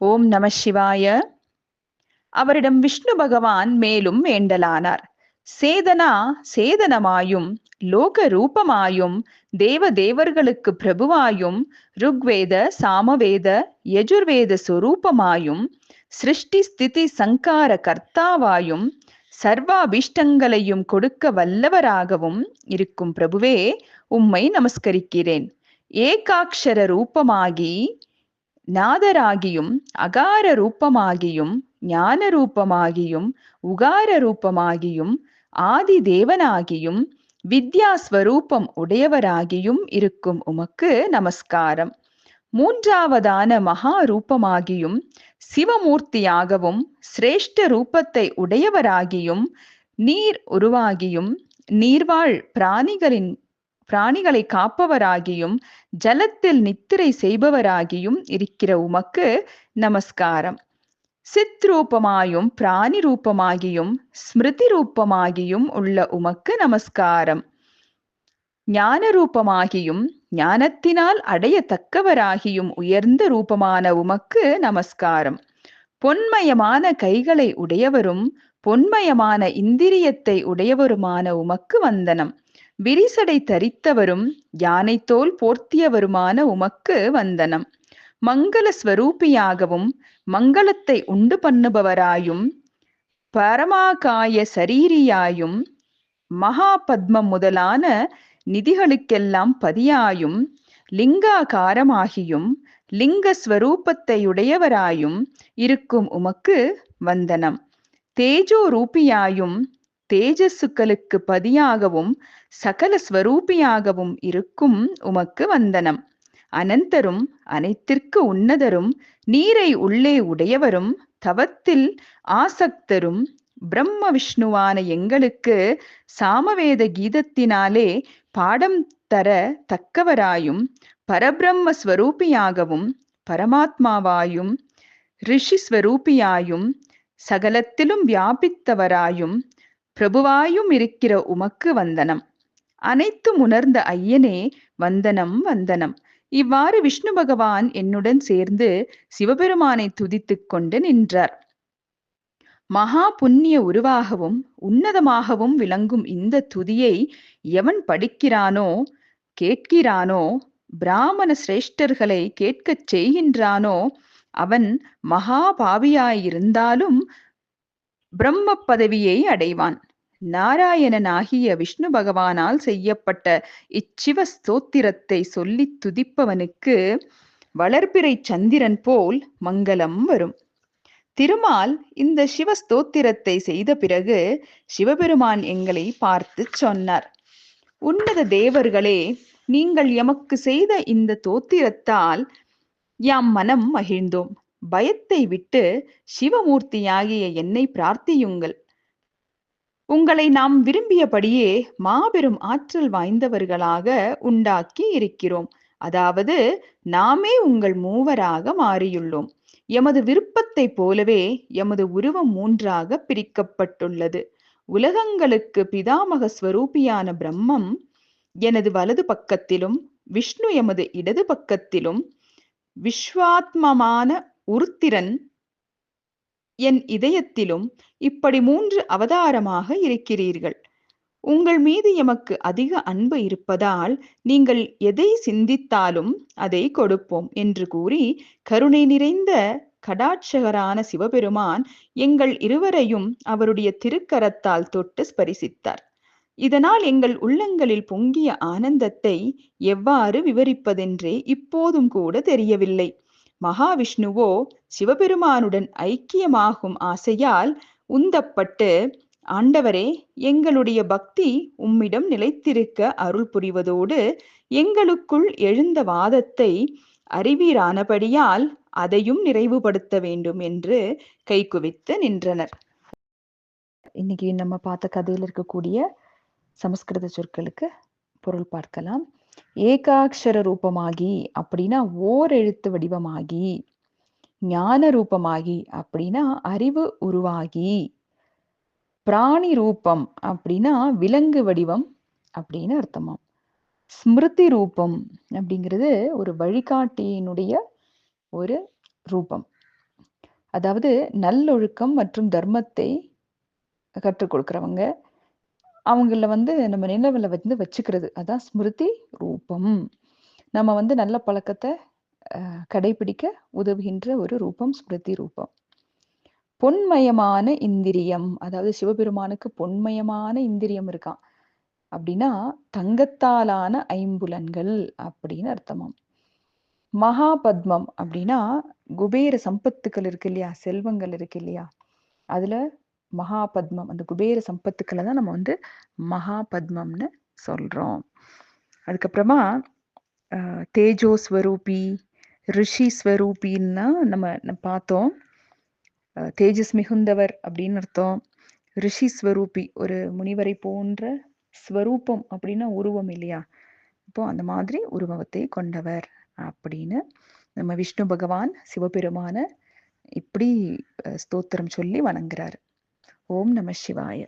ஓம் நம சிவாய. அவரிடம் விஷ்ணு பகவான் மேலும் வேண்டலானார். சேதனா சேதனமாயும் லோக ரூபமாயும் தேவ தேவர்களுக்கு பிரபுவாயும் ருக்வேத சாமவேத யஜுர்வேத சுரூபமாயும் சிருஷ்டி ஸ்திதி சங்கார கர்த்தாவாயும் சர்வாபீஷ்டங்களையும் கொடுக்க வல்லவராகவும் இருக்கும் பிரபுவே உம்மை நமஸ்கரிக்கிறேன். ஏகாட்சர ரூபமாகி நாதராகியும் அகார ரூபமாகியும் ஞான ரூபமாகியும் உகார ரூபமாகியும் ஆதி தேவனாகியும் வித்யாஸ்வரூபம் உடையவராகியும் இருக்கும் உமக்கு நமஸ்காரம். மூன்றாவதான மகா ரூபமாகியும் சிவமூர்த்தியாகவும் சிரேஷ்ட ரூபத்தை உடையவராகியும் நீர் உருவாகியும் நீர்வாழ் பிராணிகளின் பிராணிகளை காப்பவராகியும் ஜலத்தில் நித்திரை செய்பவராகியும் இருக்கிற உமக்கு நமஸ்காரம். சித் ரூபமாயும் பிராணி ரூபமாகியும் ஸ்மிருதி ரூபமாகியும் உள்ள உமக்கு நமஸ்காரம். ஞான ரூபமாகியும் ஞானத்தினால் அடையத்தக்கவராகியும் உயர்ந்த ரூபமான உமக்கு நமஸ்காரம். பொன்மயமான கைகளை உடையவரும் பொன்மயமான இந்திரியத்தை உடையவருமான உமக்கு வந்தனம். விரிசடை தரித்தவரும் யானை தோல் போர்த்தியவருமான உமக்கு வந்தனம். மங்கள ஸ்வரூபியாகவும் மங்களத்தை உண்டு பண்ணுபவராயும் பரமாகாய சரீரியாயும் மகா பத்மம் முதலான நிதிகளுக்கெல்லாம் பதியாயும் லிங்காகாரமாகியும் லிங்க ஸ்வரூபத்தையுடையவராயும் இருக்கும் உமக்கு வந்தனம். தேஜோ ரூபியாயும் தேஜஸுக்களுக்கு பதியாகவும் சகல ஸ்வரூபியாகவும் இருக்கும் உமக்கு வந்தனம். அனந்தரும் அனைத்திற்கு உன்னதரும் நீரை உள்ளே உடையவரும் தவத்தில் ஆசக்தரும் பிரம்ம விஷ்ணுவான எங்களுக்கு சாமவேத கீதத்தினாலே பாடம் தர தக்கவராயும் பரபிரம்ம ஸ்வரூபியாகவும் பரமாத்மாவாயும் ரிஷி ஸ்வரூபியாயும் சகலத்திலும் வியாபித்தவராயும் பிரபுவாயும் இருக்கிற உமக்கு வந்தனம். அனைத்தும் உணர்ந்த ஐயனே வந்தனம் வந்தனம். இவ்வாறு விஷ்ணு பகவான் என்னுடன் சேர்ந்து சிவபெருமானை துதித்துக் கொண்டு நின்றார். மகா புண்ணிய உருவாகவும் உன்னதமாகவும் விளங்கும் இந்த துதியை எவன் படிக்கிறானோ கேட்கிறானோ பிராமண சிரேஷ்டர்களை கேட்கச் செய்கின்றானோ அவன் மகாபாவியாயிருந்தாலும் பிரம்ம பதவியை அடைவான். நாராயணனாகிய விஷ்ணு பகவானால் செய்யப்பட்ட இச்சிவ ஸ்தோத்திரத்தை சொல்லி துதிப்பவனுக்கு வளர்பிறை சந்திரன் போல் மங்களம் வரும். திருமால் இந்த சிவ ஸ்தோத்திரத்தை செய்த பிறகு சிவபெருமான் எங்களை பார்த்து சொன்னார். உன்னத தேவர்களே நீங்கள் எமக்கு செய்த இந்த தோத்திரத்தால் யாம் மனம் மகிழ்ந்தோம். பயத்தை விட்டு சிவமூர்த்தியாகிய என்னை பிரார்த்தியுங்கள். உங்களை நாம் விரும்பியபடியே மாபெரும் ஆற்றல் வாய்ந்தவர்களாக உண்டாக்கி இருக்கிறோம். அதாவது நாமே உங்கள் மூவராக மாறியுள்ளோம். எமது விருப்பத்தை போலவே எமது உருவம் மூன்றாக பிரிக்கப்பட்டுள்ளது. உலகங்களுக்கு பிதாமக ஸ்வரூபியான பிரம்மம் எனது வலது பக்கத்திலும் விஷ்ணு எமது இடது பக்கத்திலும் விஸ்வாத்மமான உருத்திரன் என் இதயத்திலும் இப்படி மூன்று அவதாரமாக இருக்கிறீர்கள். உங்கள் மீது எமக்கு அதிக அன்பு இருப்பதால் நீங்கள் எதை சிந்தித்தாலும் அதை கொடுப்போம் என்று கூறி கருணை நிறைந்த கடாட்சகரான சிவபெருமான் எங்கள் இருவரையும் அவருடைய திருக்கரத்தால் தொட்டு ஸ்பரிசித்தார். இதனால் எங்கள் உள்ளங்களில் பொங்கிய ஆனந்தத்தை எவ்வாறு விவரிப்பதென்றே இப்போதும் கூட தெரியவில்லை. மகாவிஷ்ணுவோ சிவபெருமானுடன் ஐக்கியமாகும் ஆசையால் உந்தப்பட்டு ஆண்டவரே எங்களுடைய பக்தி உம்மிடம் நிலைத்திருக்க அருள் புரிவதோடு எங்களுக்குள் எழுந்த வாதத்தை அறிவீரானபடியால் அதையும் நிறைவுபடுத்த வேண்டும் என்று கைக்குவித்து நின்றனர். இன்னைக்கு நம்ம பார்த்த கதையில் இருக்கக்கூடிய சமஸ்கிருத சொற்களுக்கு பொருள் பார்க்கலாம். ஏகாட்சர ரூபமாகி அப்படின்னா ஓர் எழுத்து வடிவமாகி ஞான ரூபமாகி அப்படின்னா அறிவு உருவாகி பிராணி ரூபம் அப்படின்னா விலங்கு வடிவம் அப்படின்னு அர்த்தமாம். ஸ்மிருதி ரூபம் அப்படிங்கிறது ஒரு வழிகாட்டியினுடைய ஒரு ரூபம். அதாவது நல்லொழுக்கம் மற்றும் தர்மத்தை கற்றுக் கொடுக்குறவங்க அவங்கள வந்து நம்ம நினைவில் வந்து வச்சுக்கிறது. அதான் ஸ்மிருதி ரூபம். நம்ம வந்து நல்ல பழக்கத்தை கடைபிடிக்க உதவுகின்ற ஒரு ரூபம் ஸ்மிருதி ரூபம். பொன்மயமான இந்திரியம். அதாவது சிவபெருமானுக்கு பொன்மயமான இந்திரியம் இருக்கான் அப்படின்னா தங்கத்தாலான ஐம்புலன்கள் அப்படின்னு அர்த்தமாம். மகாபத்மம் அப்படின்னா குபேர சம்பத்துக்கள் இருக்கு இல்லையா? செல்வங்கள் இருக்கு இல்லையா? அதுல மகாபத்மம் அந்த குபேர சம்பத்துக்களை தான் நம்ம வந்து மகாபத்மம்னு சொல்றோம். அதுக்கப்புறமா தேஜோஸ்வரூபி தேஜோ ஸ்வரூபி ரிஷி ஸ்வரூபின்னா நம்ம நம்ம பார்த்தோம். தேஜஸ் மிகுந்தவர் அப்படின்னு அர்த்தம். ரிஷி ஸ்வரூபி ஒரு முனிவரை போன்ற ஸ்வரூபம் அப்படின்னா உருவம் இல்லையா? இப்போ அந்த மாதிரி உருவத்தை கொண்டவர் அப்படின்னு நம்ம விஷ்ணு பகவான் சிவபெருமான இப்படி ஸ்தோத்திரம் சொல்லி வணங்குறாரு. ஓம் நம சிவாய.